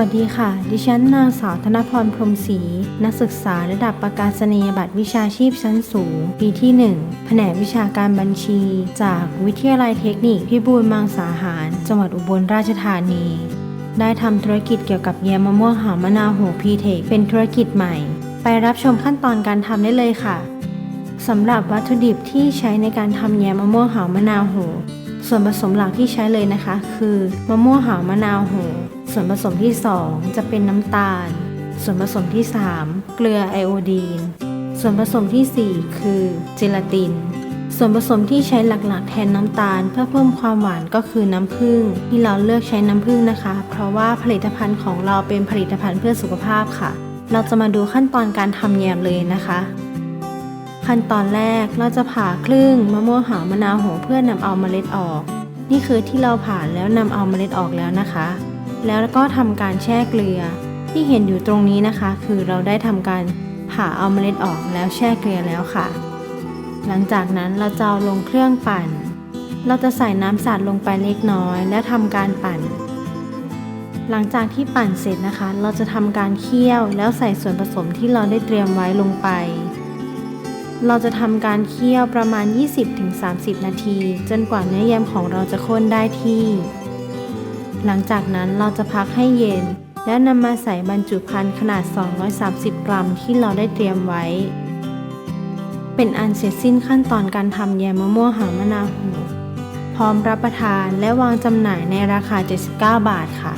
วัสดีค่ะ ดิฉันนางสาวธนพรพรมศรี นักศึกษาระดับประกาศนียบัตรวิชาชีพชั้นสูง ปีที่ 1 แผนกวิชาการบัญชี จากวิทยาลัยเทคนิคพิบูลมังสาหาร จังหวัดอุบลราชธานี ได้ทำธุรกิจเกี่ยวกับแยมมะม่วงหาวมะนาวโหพีเทคเป็นธุรกิจใหม่ ไปรับชมขั้นตอนการทำได้เลยค่ะสำหรับวัตถุดิบที่ใช้ในการทำแยมมะม่วงหาวมะนาวโหส่วนผสมหลักที่ใช้เลยนะคะ คือมะม่วงหาวมะนาวโห ส่วนผสมที่ 2 จะเป็นน้ำตาล ส่วนผสมที่ 3 เกลือไอโอดีน ส่วนผสมทีสี่ 4 คือเจลาติน ส่วนผสมที่ใช้หลักๆ แทนน้ำตาล เพื่อเพิ่มความหวานก็คือน้ำผึ้งที่เราเลือกใช้น้ำผึ้งนะคะ เพราะว่าผลิตภัณฑ์ของเราเป็นผลิตภัณฑ์เพื่อสุขภาพค่ะ เราจะมาดูขั้นตอนการทำแยมเลยนะคะขั้นตอนแรกเราจะผ่าครึ่งมะม่วงหาวมะนาวโหเพื่อนำเอาเมล็ดออก นี่คือที่เราผ่าแล้วนำเอาเมล็ดออกแล้วนะคะ แล้วก็ทำการแช่เกลือ ที่เห็นอยู่ตรงนี้นะคะ คือเราได้ทำการผ่าเอาเมล็ดออกแล้วแช่เกลือแล้วค่ะ หลังจากนั้นเราจะเอาลงเครื่องปั่น เราจะใส่น้ำสาดลงไปเล็กน้อย และทำการปั่น หลังจากที่ปั่นเสร็จนะคะ เราจะทำการเคี่ยวแล้วใส่ส่วนผสมที่เราได้เตรียมไว้ลงไป เราจะทำการเคี่ยวประมาณ 20-30 นาที จนกว่าเนื้อแยมของเราจะข้นได้ที่ หลังจากนั้นเราจะพักให้เย็น แล้นำมาใส่บรรจุภัณฑ์ขนาด 230 กรัมที่เราได้เตรียมไว้ เป็นอันเสร็จสิ้นขั้นตอนการทำแยมมะม่วงหางมะนาวหูพร้อมรับประทานและวางจำหน่ายในราคา 79 บาทค่ะ